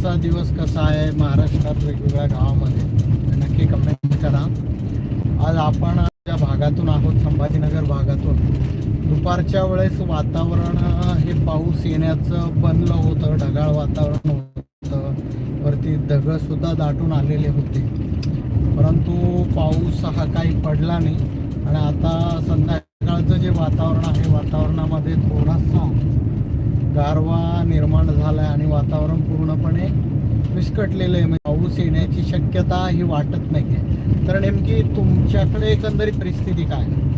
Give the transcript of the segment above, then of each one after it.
आजचा दिवस कसा आहे महाराष्ट्रात वेगवेगळ्या गावामध्ये? नक्की कमेंट करा. आज आपण ज्या भागातून आहोत संभाजीनगर भागातून. दुपारच्या वेळेस वातावरण हे पाऊस येण्याचं बनलं होतं ढगाळ वातावरण होतं. वरती दगडसुद्धा दाटून आलेले होते. परंतु पाऊस हा काही पडला नाही. आणि आता संध्याकाळचं जे वातावरण आहे वातावरणामध्ये थोडासा गारवा निर्माण झाला आहे आणि वातावरण पूर्णपणे विस्कटलेलं आहे. म्हणजे पाऊस येण्याची शक्यता ही वाटत नाही आहे तर नेमकी तुमच्याकडे एकंदरीत परिस्थिती काय? आहे?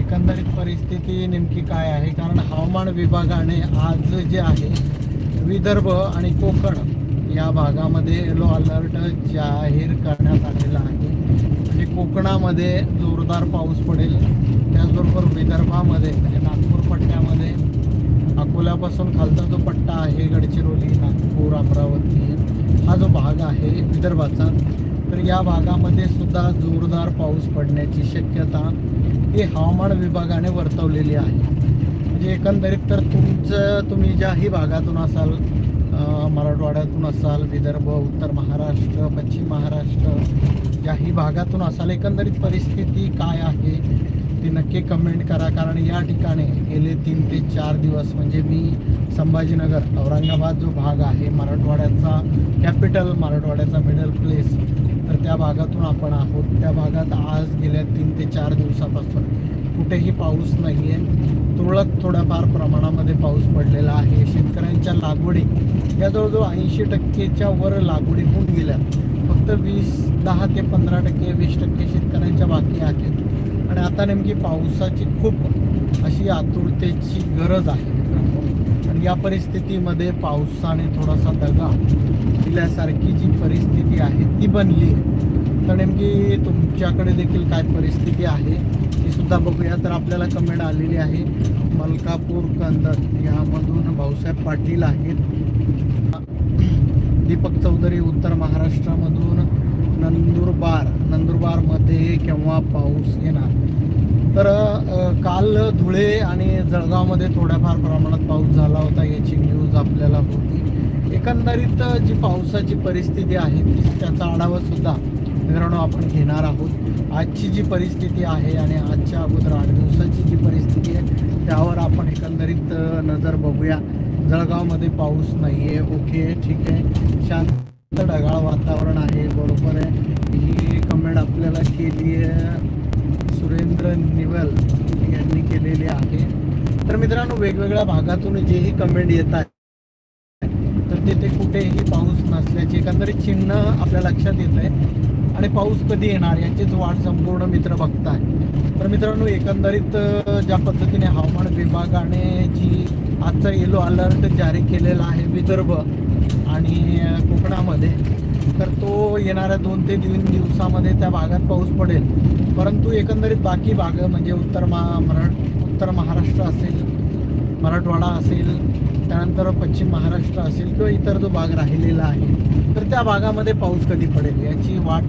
एकंदरीत परिस्थिती नेमकी काय आहे? कारण हवामान विभागाने आज जे आहे विदर्भ आणि कोकण या भागामध्ये येलो अलर्ट जाहीर करण्यात आलेला आहे. म्हणजे कोकणामध्ये जोरदार पाऊस पडेल. त्याचबरोबर विदर्भामध्ये म्हणजे नागपूर पट्ट्यामध्ये अकोल्यापासून खालचा जो पट्टा आहे गडचिरोली नागपूर अमरावती हा जो भाग आहे विदर्भाचा तर या भागामध्ये सुद्धा जोरदार पाऊस पडण्याची शक्यता ही हवामान विभागाने वर्तवलेली आहे. म्हणजे एकंदरीत तर तुमचं तुम्ही ज्याही भागातून असाल मराठवाड्यातून असाल विदर्भ उत्तर महाराष्ट्र पश्चिम महाराष्ट्र ज्याही भागातून असाल एकंदरीत परिस्थिती काय आहे? ती नक्की कमेंट करा कारण या ठिकाणी गेले तीन ते चार दिवस म्हणजे मी संभाजीनगर औरंगाबाद जो भाग आहे मराठवाड्याचा कॅपिटल मराठवाड्याचा मिडल प्लेस तर त्या भागातून आपण आहोत. त्या भागात आज गेल्या तीन ते चार दिवसापासून कुठेही पाऊस नाही आहे तुरळक थोड्याफार प्रमाणामध्ये पाऊस पडलेला आहे. शेतकऱ्यांच्या लागवडी या जवळजवळ ऐंशी टक्केच्या वर लागवडी होऊन गेल्या. फक्त वीस दहा ते पंधरा टक्के वीस टक्के शेतकऱ्यांच्या बाकी आहेत. आणि आता नेमकी पावसाची खूप अशी आतुरतेची गरज आहे मित्रांनो. आणि या परिस्थितीमध्ये पावसाने थोडासा दगा दिल्यासारखी जी परिस्थिती आहे ती बनली आहे. तर नेमकी तुमच्याकडे देखील काय परिस्थिती आहे ती सुद्धा बघूया. तर आपल्याला कमेंट आलेली आहे मलकापूर कंदर यामधून भाऊसाहेब पाटील आहेत. दीपक चौधरी उत्तर महाराष्ट्रामधून. नंदुरबार नंदुरबारमध्ये केव्हा पाऊस येणार? तर काल धुळे आणि जळगावमध्ये थोड्याफार प्रमाणात पाऊस झाला होता याची न्यूज आपल्याला होती. एकंदरीत जी पावसाची परिस्थिती आहे ती त्याचा आढावा सुद्धा मित्रांनो आपण घेणार आहोत. आजची जी परिस्थिती आहे आणि आजच्या अगोदर आठ दिवसाची जी परिस्थिती आहे त्यावर आपण एकंदरीत नजर बघूया. जळगावमध्ये पाऊस नाही आहे ओके ठीक आहे. शांत ढगाळ वातावरण आहे बरोबर आहे. ही कमेंट आपल्याला केली आहे सुरेंद्र निवल यांनी केलेली आहे. तर मित्रांनो वेगवेगळ्या भागातून जेही कमेंट येत आहे तर तिथे कुठेही पाऊस नसल्याचे एकंदरीत चिन्ह आपल्या लक्षात येत आहे. आणि पाऊस कधी येणार याचीच वाट संपूर्ण मित्र बघताय तर मित्रांनो एकंदरीत ज्या पद्धतीने हवामान विभागाने जी आजचा येलो अलर्ट जारी केलेला आहे विदर्भ आणि कोकणामध्ये. तर तो येणाऱ्या दोन ते तीन दिवसामध्ये त्या भागात पाऊस पडेल. परंतु एकंदरीत बाकी भाग म्हणजे उत्तर महा मरा उत्तर महाराष्ट्र असेल मराठवाडा असेल त्यानंतर पश्चिम महाराष्ट्र असेल किंवा इतर जो भाग राहिलेला आहे तर त्या भागामध्ये पाऊस कधी पडेल याची वाट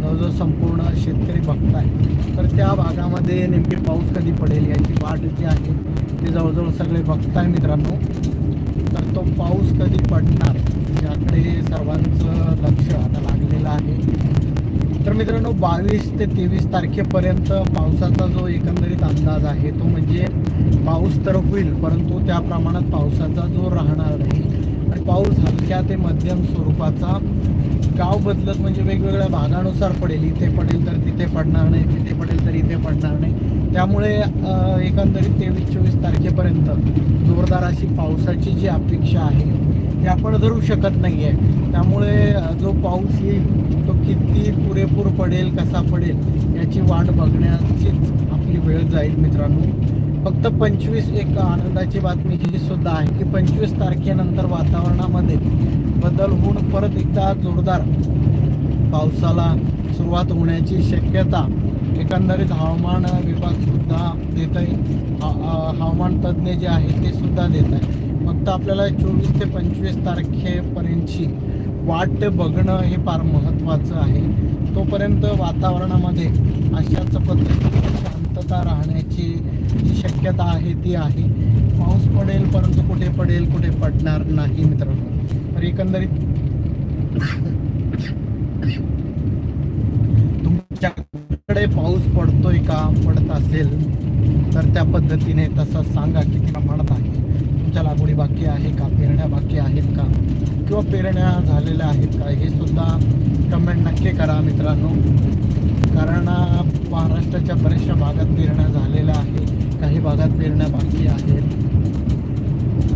जवळजवळ संपूर्ण शेतकरी बघत आहे तर त्या भागामध्ये नेमकी पाऊस कधी पडेल याची वाट जी आहे ती जवळजवळ सगळे बघत आहे मित्रांनो. तो पाऊस कधी पडणार याकडे सर्वांचं लक्ष आता लागलेलं आहे. तर मित्रांनो बावीस ते तेवीस तारखेपर्यंत पावसाचा जो एकंदरीत अंदाज आहे तो म्हणजे पाऊस तर होईल परंतु त्या प्रमाणात पावसाचा जो राहणार नाही आणि पाऊस हलक्या ते मध्यम स्वरूपाचा गाव बदलत म्हणजे वेगवेगळ्या भागानुसार पडेल इथे पडेल तर तिथे पडणार नाही तिथे पडेल तर इथे पडणार नाही. त्यामुळे एकंदरीत तेवीस चोवीस तारखेपर्यंत जोरदार अशी पावसाची जी अपेक्षा आहे ती आपण धरू शकत नाही आहे त्यामुळे जो पाऊस येईल तो किती पुरेपूर पडेल कसा पडेल याची वाट बघण्याचीच आपली वेळ जाईल मित्रांनो. फक्त पंचवीस एक आनंदाची बातमी जी सुद्धा आहे की पंचवीस तारखेनंतर वातावरणामध्ये बदल होऊन परत एकदा जोरदार पावसाला सुरुवात होण्याची शक्यता एकंदरीत हवामान विभाग सुद्धा देत आहे हवामान तज्ज्ञ जे आहेत ते सुद्धा देत आहे फक्त आपल्याला चोवीस ते पंचवीस तारखेपर्यंतची वाट बघणं हे फार महत्त्वाचं आहे. तोपर्यंत वातावरणामध्ये अशाच पद्धतीने शांतता राहण्याची जी शक्यता आहे ती आहे. पाऊस पडेल परंतु कुठे पडेल कुठे पडणार नाही मित्रांनो. तर एकंदरीत तुमच्याकडे पाऊस पडतोय का? पडत असेल तर त्या पद्धतीने तसं सांगा किती प्रमाणात आहे. तुमच्या लागवडी बाकी आहे का? पेरण्या बाकी आहेत का? किंवा पेरण्या झालेल्या आहेत का? हे सुद्धा कमेंट नक्की करा मित्रांनो. कारण महाराष्ट्राच्या बऱ्याचशा भागात पेरण्या झालेल्या आहेत. काही भागात पेरण्या बाकी आहेत.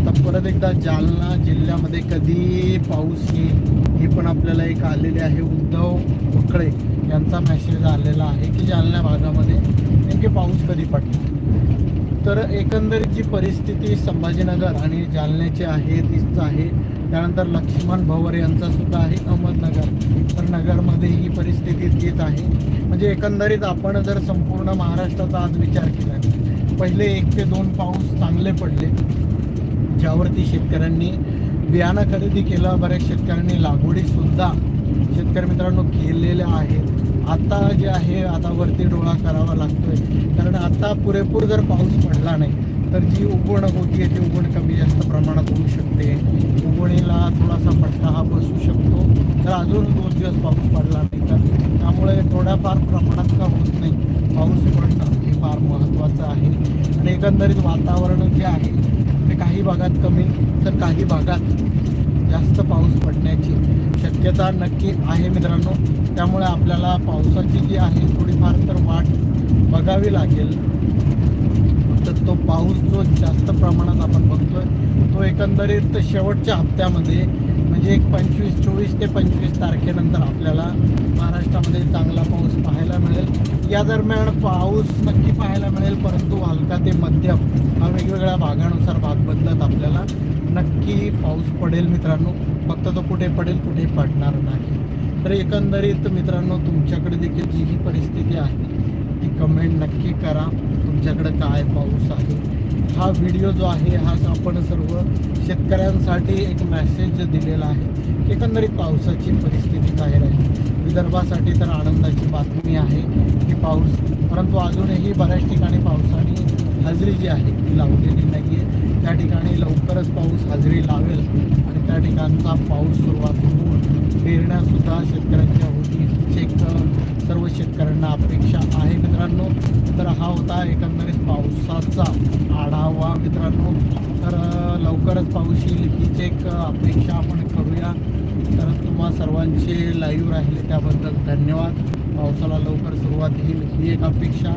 आता परत एकदा जालना जिल्ह्यामध्ये कधी पाऊस येईल हे पण आपल्याला एक आलेले आहे. उद्धव उकळे यांचा मेसेज आलेला आहे की जालना भागामध्ये नेमके पाऊस कधी पडला तर एकंदरीत जी परिस्थिती संभाजीनगर आणि जालन्याची आहे तीच आहे. त्यानंतर लक्ष्मण भवर यांचा सुद्धा आहे अहमदनगर. तर नगरमध्ये ही परिस्थिती तीच आहे. म्हणजे एकंदरीत आपण जर संपूर्ण महाराष्ट्राचा आज विचार केला पहिले एक ते दोन पाऊस चांगले पडले ज्यावरती शेतकऱ्यांनी बियाणं खरेदी केलं बऱ्याच शेतकऱ्यांनी लागवडीसुद्धा शेतकरी मित्रांनो केलेल्या आहेत. आता जे आहे आता वरती डोळा करावा लागतोय. कारण आता पुरेपूर जर पाऊस पडला नाही तर जी उगवण होती ती उगवण कमी जास्त प्रमाणात होऊ शकते. उगवणीला थोडासा फटका हा बसू शकतो. तर अजून दोन दिवस पाऊस पडला नाही तर. त्यामुळे थोड्याफार प्रमाणात का होत नाही पाऊस पडणं हे फार महत्त्वाचं आहे. आणि एकंदरीत वातावरण जे आहे ते काही भागात कमी तर काही भागात जास्त पाऊस पडण्याची शक्यता नक्की आहे मित्रांनो. त्यामुळे आपल्याला पावसाची जी आहे थोडीफार तर वाट बघावी लागेल. पाऊस जो जास्त प्रमाणात आपण बघतोय तो एकंदरीत शेवटच्या हप्त्यामध्ये म्हणजे एक पंचवीस चोवीस ते पंचवीस तारखेनंतर आपल्याला महाराष्ट्रामध्ये चांगला पाऊस पाहायला मिळेल. या दरम्यान पाऊस नक्की पाहायला मिळेल परंतु हलका ते मध्यम हा वेगवेगळ्या भागानुसार भाग बदलत आपल्याला. नक्की पाऊस पडेल मित्रांनो. फक्त तो कुठे पडेल कुठे पडणार नाही. तर एकंदरीत मित्रांनो तुमच्याकडे देखील जी ही परिस्थिती आहे ती कमेंट नक्की करा. आमच्याकडं काय पाऊस आहे? हा व्हिडिओ जो आहे हा आपण सर्व शेतकऱ्यांसाठी एक मेसेज दिलेला आहे. एकंदरीत पावसाची परिस्थिती काय राहील? विदर्भासाठी तर आनंदाची बातमी आहे की पाऊस परंतु अजूनही बऱ्याच ठिकाणी पावसाने हजेरी जी आहे ती लावलेली नाही आहे त्या ठिकाणी लवकरच पाऊस हजेरी लावेल आणि त्या ठिकाणचा पाऊस सुरुवात होऊन प्रेरणासुद्धा शेतकऱ्यांच्या होती. चेक सर्व शेतकऱ्यांना अपेक्षा आहे मित्रांनो. तर हा होता एकंदरीत पावसाचा आढावा मित्रांनो. तर लवकरच पाऊस येईल हीच एक अपेक्षा आपण करूया. तर तुम्हा सर्वांचे लाईव्ह राहिले त्याबद्दल धन्यवाद. पावसाला लवकर सुरुवात येईल ही एक अपेक्षा.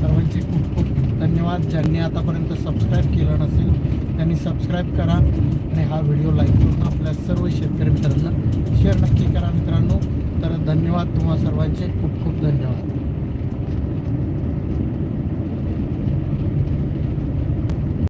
सर्वांचे खूप खूप धन्यवाद. ज्यांनी आतापर्यंत सबस्क्राईब केलं नसेल त्यांनी सबस्क्राईब करा. आणि हा व्हिडिओ लाईक करून आपल्या सर्व शेतकरी मित्रांना शेअर नक्की करा मित्रांनो. तर धन्यवाद तुम्हा सर्वांचे. खूप खूप धन्यवाद.